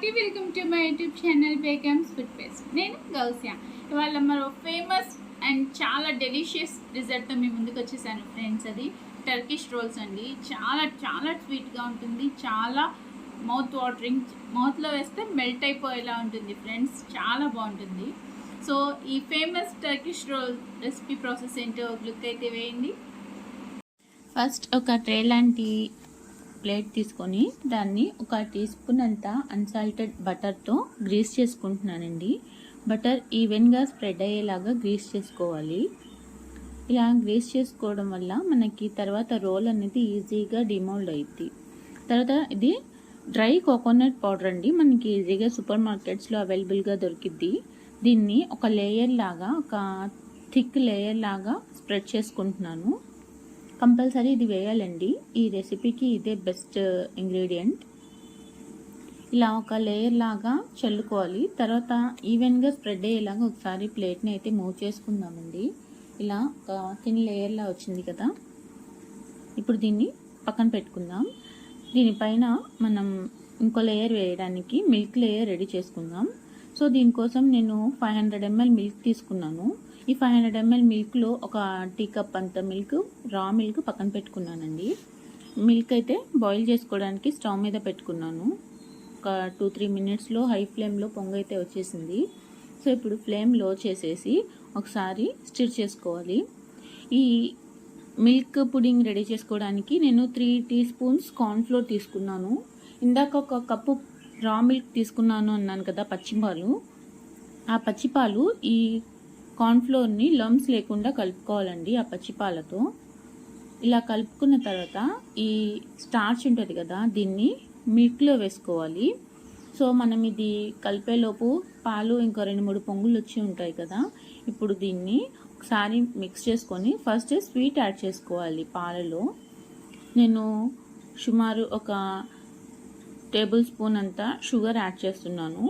Hearty welcome to my YouTube channel బేకమ్స్ food paste నేను గౌస్యా. ఇవాళ మరో ఫేమస్ అండ్ చాలా డెలిషియస్ డిజర్ట్తో మీ ముందుకు వచ్చేసాను ఫ్రెండ్స్ అది. టర్కిష్ రోల్స్ అండి. చాలా చాలా స్వీట్గా ఉంటుంది. చాలా మౌత్ వాటరింగ్ మౌత్లో వేస్తే మెల్ట్ అయిపోయేలా ఉంటుంది ఫ్రెండ్స్. చాలా బాగుంటుంది. సో ఈ famous Turkish roll recipe process ఏంటో లుక్ అయితే వేయండి. ఫస్ట్ ఒక ట్రే లాంటి ప్లేట్ తీసుకొని దాన్ని ఒక టీ స్పూన్ అంత అన్సాల్టెడ్ బటర్తో గ్రీస్ చేసుకుంటున్నానండి. బటర్ ఈవెన్గా స్ప్రెడ్ అయ్యేలాగా గ్రీస్ చేసుకోవాలి. ఇలా గ్రీస్ చేసుకోవడం వల్ల మనకి తర్వాత రోల్ అనేది ఈజీగా డిమోల్డ్ అవుతుంది తర్వాత ఇది డ్రై కోకోనట్ పౌడర్ అండి. మనకి ఈజీగా సూపర్ మార్కెట్స్లో అవైలబుల్గా దొరికిద్ది. దీన్ని ఒక లేయర్ లాగా ఒక థిక్ లేయర్ లాగా స్ప్రెడ్ చేసుకుంటున్నాను. కంపల్సరీ ఇది వేయాలండి. ఈ రెసిపీకి ఇదే బెస్ట్ ఇంగ్రీడియంట్. ఇలా ఒక లేయర్ లాగా చల్లుకోవాలి. తర్వాత ఈవెన్గా స్ప్రెడ్ అయ్యేలాగా ఒకసారి ప్లేట్ని అయితే మూవ్ చేసుకుందామండి. ఇలా ఒక థిన్ లేయర్లా వచ్చింది కదా. ఇప్పుడు దీన్ని పక్కన పెట్టుకుందాం. దీనిపైన మనం ఇంకో లేయర్ వేయడానికి మిల్క్ లేయర్ రెడీ చేసుకుందాం. సో దీనికోసం నేను ఫైవ్ హండ్రెడ్ ఎంఎల్ మిల్క్ తీసుకున్నాను. ఈ ఫైవ్ హండ్రెడ్ ఎంఎల్ మిల్క్లో ఒక టీ కప్ అంత మిల్క్ రా మిల్క్ పక్కన పెట్టుకున్నానండి. మిల్క్ అయితే బాయిల్ చేసుకోవడానికి స్టవ్ మీద పెట్టుకున్నాను. ఒక టూ త్రీ మినిట్స్లో హై ఫ్లేమ్లో పొంగ అయితే వచ్చేసింది. సో ఇప్పుడు ఫ్లేమ్లో చేసేసి ఒకసారి స్టిర్ చేసుకోవాలి. ఈ మిల్క్ పుడింగ్ రెడీ చేసుకోవడానికి నేను త్రీ టీ స్పూన్స్ కార్న్ఫ్లోర్ తీసుకున్నాను. ఇందాక ఒక కప్పు రా మిల్క్ తీసుకున్నాను అన్నాను కదా పచ్చిపాలు. ఆ పచ్చిపాలు ఈ కార్న్ఫ్లోర్ని లమ్స్ లేకుండా కలుపుకోవాలండి ఆ పచ్చిపాలతో ఇలా కలుపుకున్న తర్వాత ఈ స్టార్చ్ ఉంటుంది కదా దీన్ని మిల్క్లో వేసుకోవాలి. సో మనం ఇది కలిపేలోపు పాలు ఇంకో రెండు మూడు పొంగులు వచ్చి ఉంటాయి కదా ఇప్పుడు దీన్ని ఒకసారి మిక్స్ చేసుకొని ఫస్ట్ స్వీట్ యాడ్ చేసుకోవాలి పాలలో. నేను సుమారు ఒక టేబుల్ స్పూన్ అంతా షుగర్ యాడ్ చేస్తున్నాను.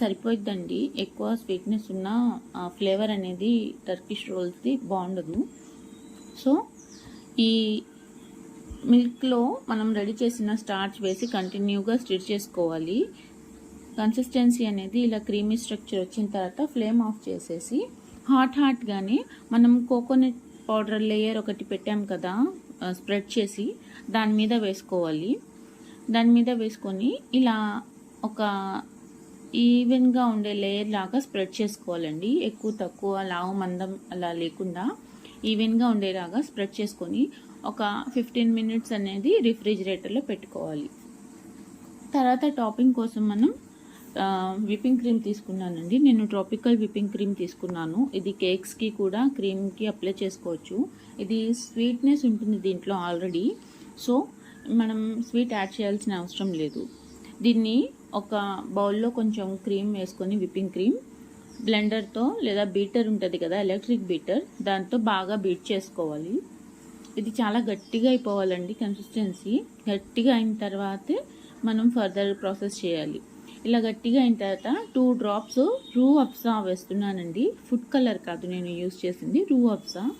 సరిపోయిద్దండి. ఎక్కువ స్వీట్నెస్ ఉన్న ఫ్లేవర్ అనేది టర్కిష్ రోల్స్ది బాగుండదు. సో ఈ మిల్క్లో మనం రెడీ చేసిన స్టార్చ్ వేసి కంటిన్యూగా స్టిర్ చేసుకోవాలి. కన్సిస్టెన్సీ అనేది ఇలా క్రీమీ స్ట్రక్చర్ వచ్చిన తర్వాత ఫ్లేమ్ ఆఫ్ చేసేసి హాట్ హాట్గానే మనం కోకోనట్ పౌడర్ లేయర్ ఒకటి పెట్టాం కదా స్ప్రెడ్ చేసి దాని మీద వేసుకోవాలి. దాని మీద వేసుకొని ఇలా ఒక ఈవెన్గా ఉండే లేయర్ లాగా స్ప్రెడ్ చేసుకోవాలండి. ఎక్కువ తక్కువ లావు మందం అలా లేకుండా ఈవెన్గా ఉండేలాగా స్ప్రెడ్ చేసుకొని ఒక ఫిఫ్టీన్ మినిట్స్ అనేది రిఫ్రిజిరేటర్లో పెట్టుకోవాలి. తర్వాత టాపింగ్ కోసం మనం విప్పింగ్ క్రీమ్ తీసుకున్నానండి. నేను ట్రాపికల్ విప్పింగ్ క్రీమ్ తీసుకున్నాను. ఇది కేక్స్కి కూడా క్రీమ్కి అప్లై చేసుకోవచ్చు. ఇది స్వీట్నెస్ ఉంటుంది దీంట్లో ఆల్రెడీ సో మనం స్వీట్ యాడ్ చేయాల్సిన అవసరం లేదు. దీన్ని ఒక బౌల్లో కొంచెం క్రీమ్ వేసుకొని విప్పింగ్ క్రీమ్ బ్లెండర్తో లేదా బీటర్ ఉంటుంది కదా ఎలక్ట్రిక్ బీటర్ దాంతో బాగా బీట్ చేసుకోవాలి. ఇది చాలా గట్టిగా అయిపోవాలండి కన్సిస్టెన్సీ. గట్టిగా అయిన తర్వాతే మనం ఫర్దర్ ప్రాసెస్ చేయాలి. ఇలా గట్టిగా అయిన తర్వాత టూ డ్రాప్స్ రూ అప్సా వేస్తున్నానండి. ఫుడ్ కలర్ కాదు నేను యూస్ చేసింది రూ అప్సా.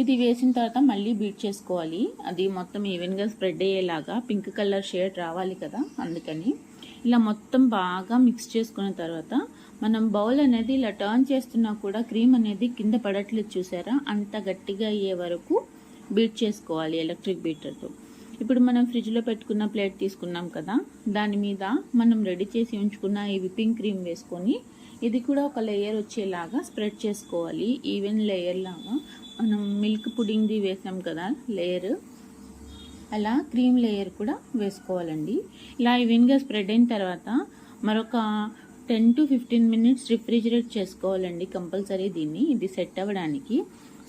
ఇది వేసిన తర్వాత మళ్ళీ బీట్ చేసుకోవాలి. అది మొత్తం ఈవెన్గా స్ప్రెడ్ అయ్యేలాగా పింక్ కలర్ షేడ్ రావాలి కదా అందుకని. ఇలా మొత్తం బాగా మిక్స్ చేసుకున్న తర్వాత మనం బౌల్ అనేది ఇలా టర్న్ చేస్తున్నా కూడా క్రీమ్ అనేది కింద పడట్లేదు చూసారా? అంత గట్టిగా అయ్యే వరకు బీట్ చేసుకోవాలి ఎలక్ట్రిక్ బీటర్తో ఇప్పుడు మనం ఫ్రిడ్జ్లో పెట్టుకున్న ప్లేట్ తీసుకున్నాం కదా దాని మీద మనం రెడీ చేసి ఉంచుకున్న ఈ విప్పింగ్ క్రీమ్ వేసుకొని ఇది కూడా ఒక లేయర్ వచ్చేలాగా స్ప్రెడ్ చేసుకోవాలి ఈవెన్ లేయర్ లాగా. మనం మిల్క్ పుడింగ్ది వేసాం కదా లేయర్. అలా క్రీమ్ లేయర్ కూడా వేసుకోవాలండి. ఇలా ఈవెన్గా స్ప్రెడ్ అయిన తర్వాత మరొక ten to fifteen minutes refrigerate చేసుకోవాలండి కంపల్సరీ దీన్ని ఇది సెట్ అవ్వడానికి.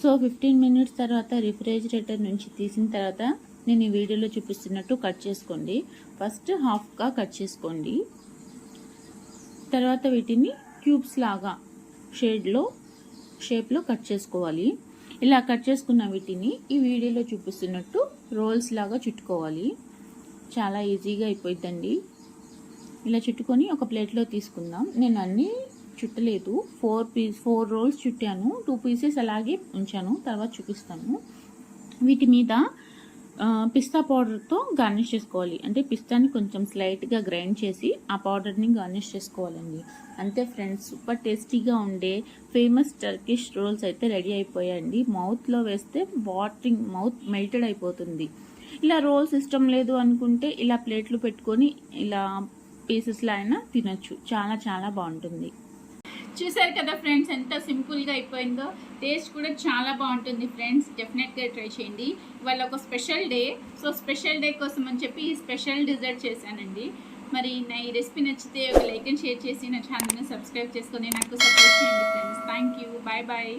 సో ఫిఫ్టీన్ మినిట్స్ తర్వాత రిఫ్రిజిరేటర్ నుంచి తీసిన తర్వాత నేను ఈ వీడియోలో చూపిస్తున్నట్టు కట్ చేసుకోండి. ఫస్ట్ హాఫ్గా కట్ చేసుకోండి. తర్వాత వీటిని క్యూబ్స్ లాగా షేడ్లో షేప్లో కట్ చేసుకోవాలి. ఇలా కట్ చేసుకున్న వీటిని ఈ వీడియోలో చూపిస్తున్నట్టు రోల్స్ లాగా చుట్టుకోవాలి. చాలా ఈజీగా అయిపోయిందండి ఇలా చుట్టుకొని ఒక ప్లేట్లో తీసుకుందాం. నేను అన్నీ చుట్టలేదు. ఫోర్ పీస్ ఫోర్ రోల్స్ చుట్టాను. టూ పీసెస్ అలాగే ఉంచాను. తర్వాత చూపిస్తాను. వీటి మీద పిస్తా పౌడర్తో గార్నిష్ చేసుకోవాలి. అంటే పిస్తాని కొంచెం స్లైట్గా గ్రైండ్ చేసి ఆ పౌడర్ని గార్నిష్ చేసుకోవాలండి. అంతే ఫ్రెండ్స్ సూపర్ టేస్టీగా ఉండే ఫేమస్ టర్కిష్ రోల్స్ అయితే రెడీ అయిపోయాయండి. మౌత్లో వేస్తే వాటరింగ్ మౌత్ మెల్టెడ్ అయిపోతుంది. ఇలా రోల్స్ ఇష్టం లేదు అనుకుంటే ఇలా ప్లేట్లు పెట్టుకొని ఇలా పీసెస్లో అయినా తినొచ్చు. చాలా చాలా బాగుంటుంది. చూసారు కదా ఫ్రెండ్స్ ఎంత సింపుల్గా అయిపోయిందో. టేస్ట్ కూడా చాలా బాగుంటుంది ఫ్రెండ్స్. డెఫినెట్గా ట్రై చేయండి. ఇవాళ ఒక special day so special day కోసం అని చెప్పి ఈ స్పెషల్ డిజర్ట్ చేశానండి. మరి నా ఈ రెసిపీ నచ్చితే ఒక లైక్ అండ్ షేర్ చేసి నా ఛానల్ని సబ్స్క్రైబ్ చేసుకొని నాకు సపోర్ట్ చేయండి friends. Thank you bye bye